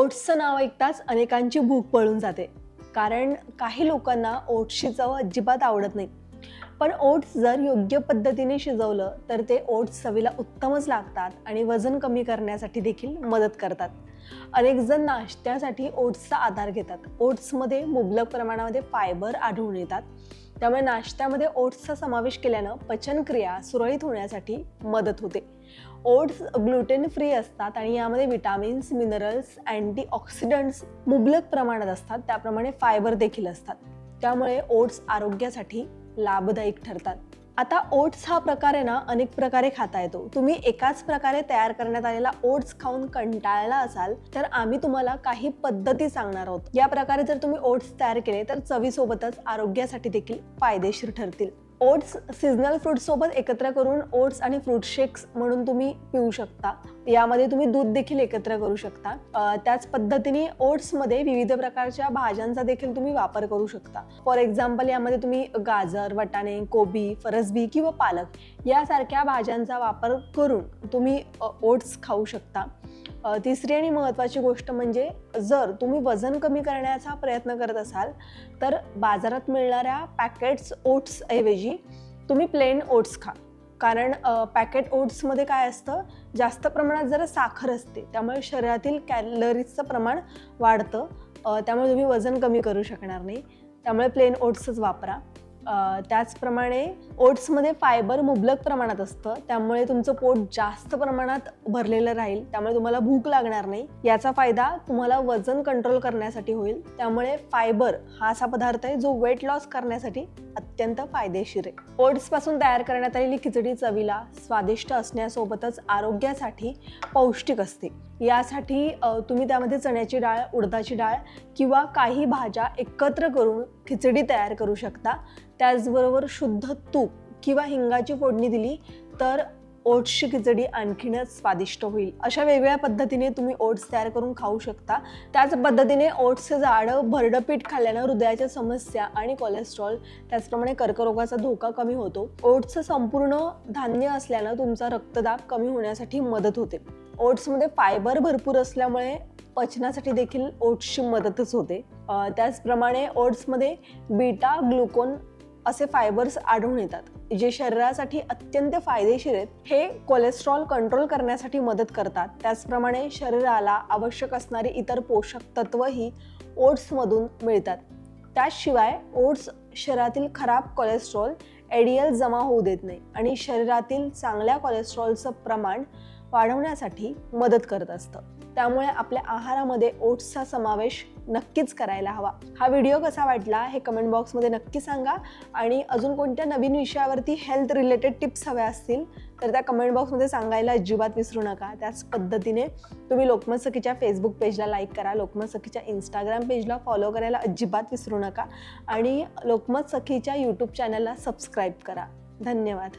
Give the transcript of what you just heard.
ओट्सचं नाव ऐकताच अनेकांची भूक पळून जाते. कारण काही लोकांना ओट्सची चव अजिबात आवडत नाही. पण ओट्स जर योग्य पद्धतीने शिजवलं तर ते ओट्स चवीला उत्तमच लागतात आणि वजन कमी करण्यासाठी देखील मदत करतात. अनेक जण नाश्त्यासाठी ओट्सचा आधार घेतात. ओट्समध्ये मुबलक प्रमाणामध्ये फायबर आढळून येतात. त्यामुळे नाश्त्यामध्ये ओट्सचा समावेश केल्यानं पचनक्रिया सुरळीत होण्यासाठी मदत होते. ओट्स ग्लुटेन फ्री असतात आणि यामध्ये विटामिन्स मिनरल्स अँटीऑक्सिडंट्स मुबलक प्रमाणात असतात. त्याप्रमाणे फायबर देखील असतात. त्यामुळे ओट्स आरोग्यासाठी लाभदायक ठरतात. आता ओट्स हा प्रकार आहे ना अनेक प्रकारे खाता येतो. तुम्ही एकाच प्रकारे तयार करण्यात आलेला ओट्स खाऊन कंटाळला असाल तर आम्ही तुम्हाला काही पद्धती सांगणार आहोत. या प्रकारे जर तुम्ही ओट्स तयार केले तर चवीसोबतच आरोग्यासाठी देखील फायदेशीर ठरतील. ओट्स सीझनल फ्रूट्ससोबत एकत्र करून ओट्स आणि फ्रूट शेक्स म्हणून तुम्ही पिऊ शकता. यामध्ये तुम्ही दूध देखील एकत्र करू शकता. त्याच पद्धतीने ओट्समध्ये विविध प्रकारच्या भाज्यांचा देखील तुम्ही वापर करू शकता. फॉर एक्झाम्पल यामध्ये तुम्ही गाजर वटाणे कोबी फरसबी किंवा पालक यासारख्या भाज्यांचा वापर करून तुम्ही ओट्स खाऊ शकता. तिसरी आणि महत्त्वाची गोष्ट म्हणजे जर तुम्ही वजन कमी करण्याचा प्रयत्न करत असाल तर बाजारात मिळणाऱ्या पॅकेट्स ओट्सऐवजी तुम्ही प्लेन ओट्स खा. कारण पॅकेट ओट्समध्ये काय असतं जास्त प्रमाणात जरा साखर असते त्यामुळे शरीरातील कॅलरीजचं प्रमाण वाढतं त्यामुळे तुम्ही वजन कमी करू शकणार नाही. त्यामुळे प्लेन ओट्सच वापरा. त्याचप्रमाणे ओट्समध्ये फायबर मुबलक प्रमाणात असतं त्यामुळे तुमचं पोट जास्त प्रमाणात भरलेलं राहील त्यामुळे तुम्हाला भूक लागणार नाही. याचा फायदा तुम्हाला वजन कंट्रोल करण्यासाठी होईल त्यामुळे फायबर हा असा पदार्थ आहे जो वेट लॉस करण्यासाठी अत्यंत फायदेशीर आहे. ओट्सपासून तयार करण्यात आलेली खिचडी चवीला स्वादिष्ट असण्यासोबतच आरोग्यासाठी पौष्टिक असते. यासाठी तुम्ही त्यामध्ये चण्याची डाळ उडदाची डाळ किंवा काही भाज्या एकत्र करून खिचडी तयार करू शकता. त्याचबरोबर शुद्ध तूप किंवा हिंगाची फोडणी दिली तर ओट्सची खिचडी आणखीनच स्वादिष्ट होईल. अशा वेगवेगळ्या पद्धतीने तुम्ही ओट्स तयार करून खाऊ शकता. त्याच पद्धतीने ओट्सचं जाडं भरडं पीठ खाल्ल्यानं हृदयाच्या समस्या आणि कोलेस्ट्रॉल त्याचप्रमाणे कर्करोगाचा धोका कमी होतो. ओट्सचं संपूर्ण धान्य असल्यानं तुमचा रक्तदाब कमी होण्यासाठी मदत होते. ओट्समध्ये फायबर भरपूर असल्यामुळे पचनासाठी देखील ओट्सची मदतच होते. त्याचप्रमाणे ओट्समध्ये बीटा ग्लुकोन असे फायबर्स आढळून येतात जे शरीरासाठी अत्यंत फायदेशीर आहेत. हे कोलेस्ट्रॉल कंट्रोल करण्यासाठी मदत करतात. त्याचप्रमाणे शरीराला आवश्यक असणारी इतर पोषक तत्वही ओट्समधून मिळतात. त्याशिवाय ओट्स शरीरातील खराब कोलेस्ट्रॉल एडियल जमा होऊ देत नाही आणि शरीरातील चांगल्या कोलेस्ट्रॉलचं प्रमाण वाढवण्यासाठी मदत करत असतं. त्यामुळे आपल्या आहारामध्ये ओट्सचा समावेश नक्कीच करायला हवा. हा व्हिडिओ कसा वाटला हे कमेंट बॉक्समध्ये नक्की सांगा. आणि अजून कोणत्या नवीन विषयावरती हेल्थ रिलेटेड टिप्स हव्या असतील तर त्या कमेंट बॉक्समध्ये सांगायला अजिबात विसरू नका. त्याच पद्धतीने तुम्ही लोकमत सखीच्या फेसबुक पेजला लाईक करा लोकमत सखीच्या इंस्टाग्राम पेजला फॉलो करायला अजिबात विसरू नका. आणि लोकमत सखीच्या यूट्यूब चॅनलला सबस्क्राईब करा. धन्यवाद.